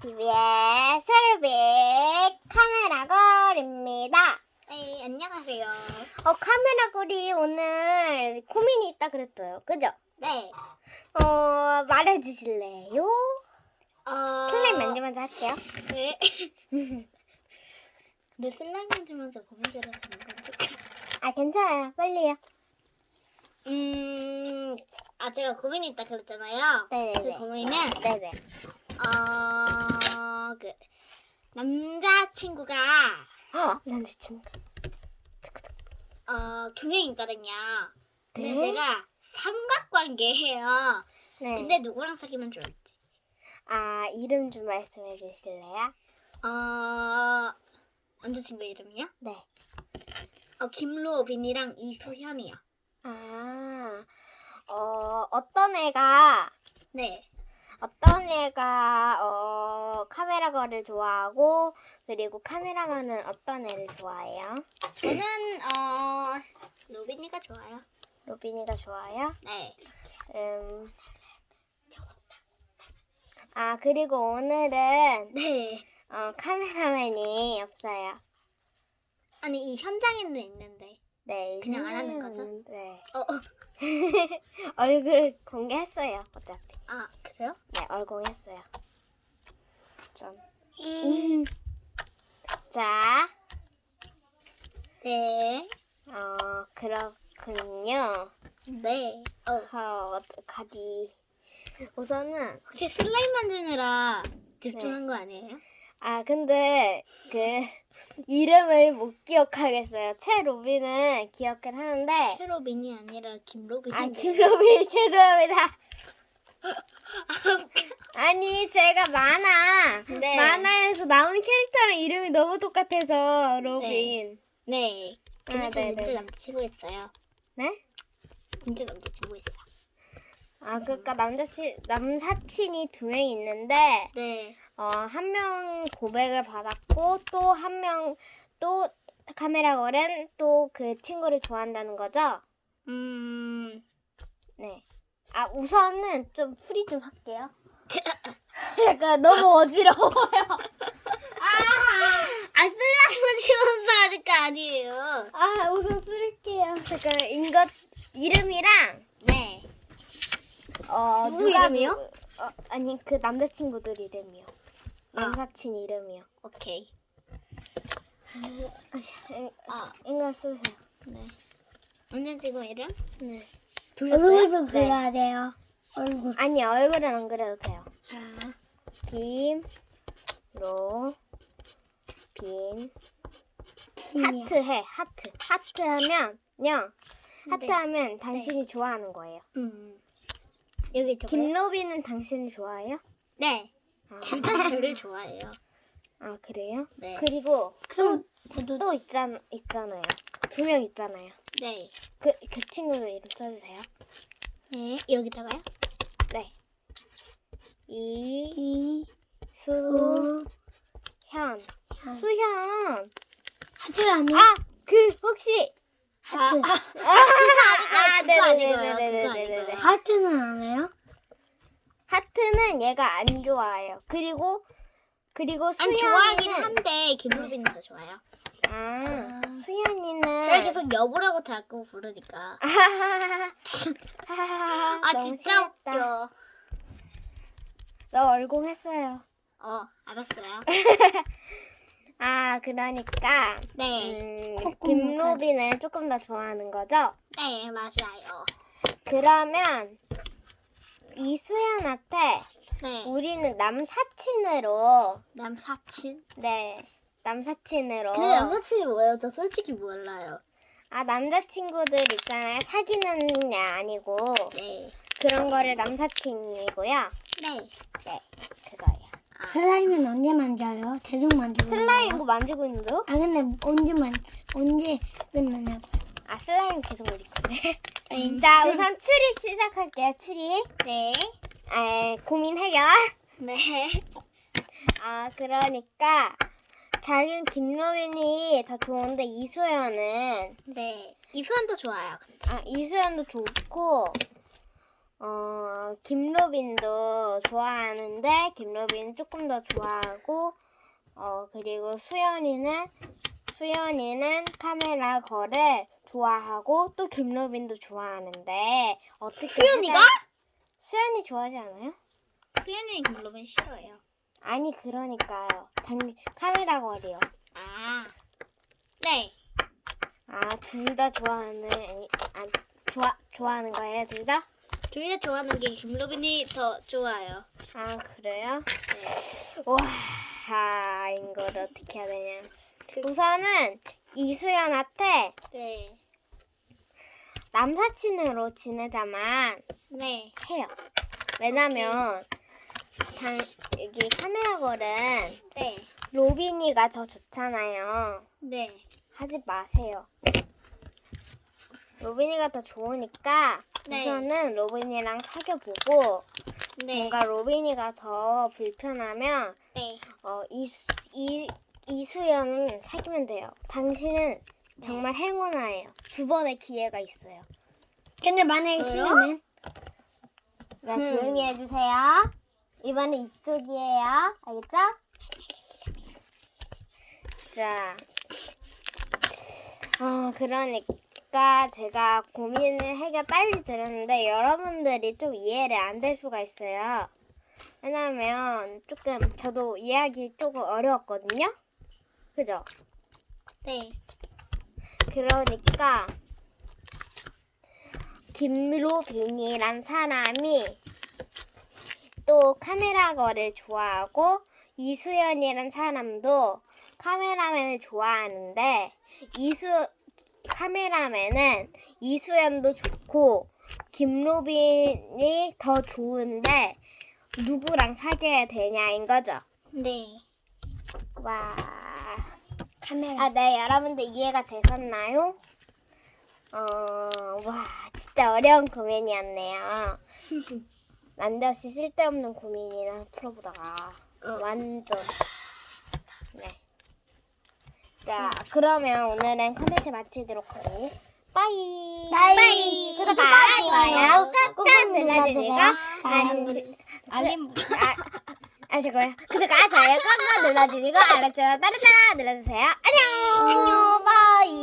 TV의 세르빅 카메라 걸입니다. 네, 안녕하세요. 어, 카메라 걸이 오늘 고민이 있다 그랬어요. 그죠? 네. 어, 말해 주실래요? 어... 슬라임 먼저 할게요. 네. 근데 슬라임 만지면서 고민들을 하는 건 조금... 아, 괜찮아요. 빨리요. 음... 아, 제가 고민이 있다 그랬잖아요. 네네네. 그 고민은, 네네. 어... 그... 남자친구가, 어, 남자친구. 어, 두 명 있거든요. 근데 네? 제가 삼각관계예요. 네. 근데 누구랑 사귀면 좋을지. 아, 이름 좀 말씀해 주실래요? 어... 남자친구 이름이요? 네. 어, 김로빈이랑 이수현이요. 아, 어, 어떤 애가 네. 애가 어, 카메라걸을 좋아하고 그리고 카메라만은 어떤 애를 좋아해요? 저는 어 로빈이가 좋아요. 로빈이가 좋아요? 네. 음. 아 그리고 오늘은 네. 어, 카메라맨이 없어요. 아니 이 현장에는 있는데. 네, 그냥 안 하는 거죠? 네. 어, 어. 얼굴 공개했어요. 어차피. 아 그래요? 네, 얼공했어요. 좀. 음. 자, 네. 어 그렇군요. 네. 어. 어, 어떡하디. 우선은, 혹시 슬라임 만드느라 집중한 거 아니에요? 아, 근데, 그, 이름을 못 기억하겠어요. 최 로빈은 기억을 하는데, 최로빈이 아니라 김로빈인데. 아, 김로빈 죄송합니다. 아니, 제가 만화, 네. 만화에서 나오는 캐릭터랑 이름이 너무 똑같아서, 로빈. 네. 아, 그래서 네네. 문제 남자친구 있어요. 네? 문제 남자친구 있어요. 아, 그니까 남자친, 남사친이 두 명 있는데, 네. 어, 한 명 고백을 받았고 또 한 명 또 카메라 걸은 또 그 친구를 좋아한다는 거죠? 음. 네. 아, 우선은 좀 풀이 좀 할게요. 약간 너무 어지러워요. 아 슬라임은 하는 거 아니에요. 아, 우선 쓸게요. 잠깐 인것 이름이랑 네. 어, 누구 이름이요? 어, 아니 그 남자친구들 이름이요. 아. 남사친 이름이요. 오케이. 아, 인것 쓰세요. 네. 언제 찍어 이름? 네. 불렀어요? 그려야 돼요. 얼굴. 아니 얼굴은 안 그려도 돼요. 아. 김, 로, 빈, 하트 해, 하트. 하트 하면요. 하트 네. 하면 당신이 좋아하는 거예요. 음. 여기 저거. 김로빈은 당신을 좋아해요? 네. 아, 진짜 저를 좋아해요. 아, 그래요? 네. 그리고 또, 또 있잖, 있잖아요. 두 명 있잖아요. 네. 그, 그 친구들 이름 써주세요. 네. 여기다가요? 네. 이, 이. 수, 현. 수현. 하트 아니야? 아, 그, 혹시. 하트. 아, 아, 그거 아니고요. 그거. 아니고요. 하트는 안 해요? 하트는 얘가 안 좋아해요. 그리고 그리고 안 수연이는 좋아하긴 한데 김로빈이 더 좋아요. 아, 수연이는 제가 계속 여보라고 자꾸 부르니까. 아 너무 진짜 심했다. 웃겨. 너 얼공했어요. 어 알았어요. 아 그러니까 네. 음. 김로빈을 조금 더 좋아하는 거죠? 네 맞아요. 그러면 이 수연한테 네. 우리는 남사친으로 남사친. 네 남사친으로 그 남사친이 뭐예요? 저 솔직히 몰라요. 아 남자친구들 있잖아요 사귀는 게 아니고 네. 그런 거를 남사친이고요 네. 네 그거예요 아, 슬라임은 언제 만져요? 계속 만지고 슬라임 있나요? 이거 만지고 있는데요? 아 근데 언제 만 언제 끝나냐? 아 슬라임 계속 만질 건데 음. 자 우선 추리 시작할게요 추리 네. 아 고민 해결 네. 아 그러니까 자기는 김로빈이 더 좋은데 이수연은 네. 이수환도 좋아요. 아 이수연도 좋고 어, 김로빈도 좋아하는데 김로빈 조금 더 좋아하고 어, 그리고 수연이는 수연이는 카메라 거를 좋아하고 또 김로빈도 좋아하는데 어떻게 수연이가? 하자- 수연이 좋아하지 않아요? 수연이는 김로빈 싫어해요. 아니 그러니까요. 단 카메라 거리요. 아, 네. 아 둘 다 좋아하는 아니 아, 좋아 좋아하는 거예요 둘 다? 둘 다 좋아하는 게 김로빈이 더 좋아요. 아 그래요? 네. 와 이거를 어떻게 해야 되냐? 우선은 이수연한테 네. 남사친으로 지내자만 네. 해요. 왜냐면 당 여기 카메라 걸은 네. 로빈이가 더 좋잖아요. 네. 하지 마세요. 로빈이가 더 좋으니까 네. 우선은 로빈이랑 사귀어보고 네. 뭔가 로빈이가 더 불편하면 네. 어, 이수, 이, 이수연 사귀면 돼요. 당신은 정말 행운아예요. 두 번의 기회가 있어요. 근데 만약에? 싫으면 네, 음. 조용히 해주세요. 이번엔 이쪽이에요. 알겠죠? 자, 어, 그러니까 제가 고민을 해결 빨리 들었는데 여러분들이 좀 이해를 안 될 수가 있어요. 왜냐면 조금 저도 이해하기 조금 어려웠거든요. 그죠? 네. 그러니까 김로빈이란 사람이 또 카메라 거를 좋아하고 이수연이란 사람도 카메라맨을 좋아하는데 이수 카메라맨은 이수연도 좋고 김로빈이 더 좋은데 누구랑 사귀어야 되냐인 거죠. 네. 와. 카메라 아, 네, 여러분들 이해가 되셨나요? 어, 와, 진짜 어려운 고민이었네요. 난데없이 쓸데없는 고민이나 풀어보다가 완전. 네. 자, 그러면 오늘은 컨텐츠 마치도록 하고, 빠이! 빠이! 구독과 좋아요 꾹꾹 눌러주세요. 알림. 아, 아, 잠깐만요. 구독과 좋아요 꾹꾹 눌러주시고, 알람 좋아요 따르따라 눌러주세요. 안녕! 안녕! 빠이!